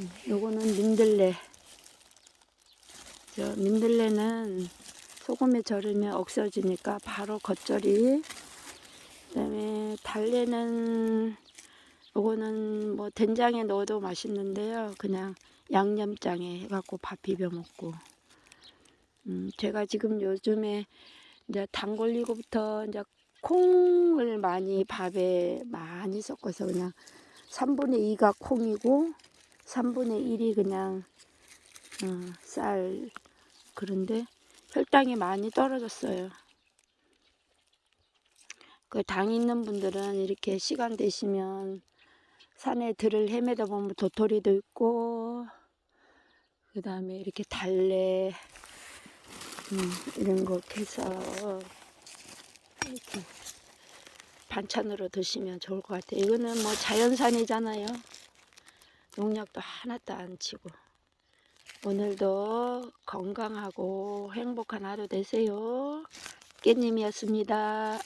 음, 요거는 민들레. 저 민들레는 소금에 절이면 없어지니까 바로 겉절이. 그다음에 달래는 요거는 뭐 된장에 넣어도 맛있는데요. 그냥 양념장에 해갖고 밥 비벼 먹고. 음, 제가 지금 요즘에 이제 당 걸리고부터 이제 콩을 많이 밥에 많이 섞어서 그냥 3분의 2가 콩이고 3분의 1이 그냥 어, 쌀 그런데 혈당이 많이 떨어졌어요. 그 당 있는 분들은 이렇게 시간 되시면 산에 들을 헤매다 보면 도토리도 있고 그 다음에 이렇게 달래 음, 이런 거 해서 이렇게 반찬으로 드시면 좋을 것 같아요. 이거는 뭐 자연산이잖아요. 농약도 하나도 안 치고. 오늘도 건강하고 행복한 하루 되세요. 깨님이었습니다.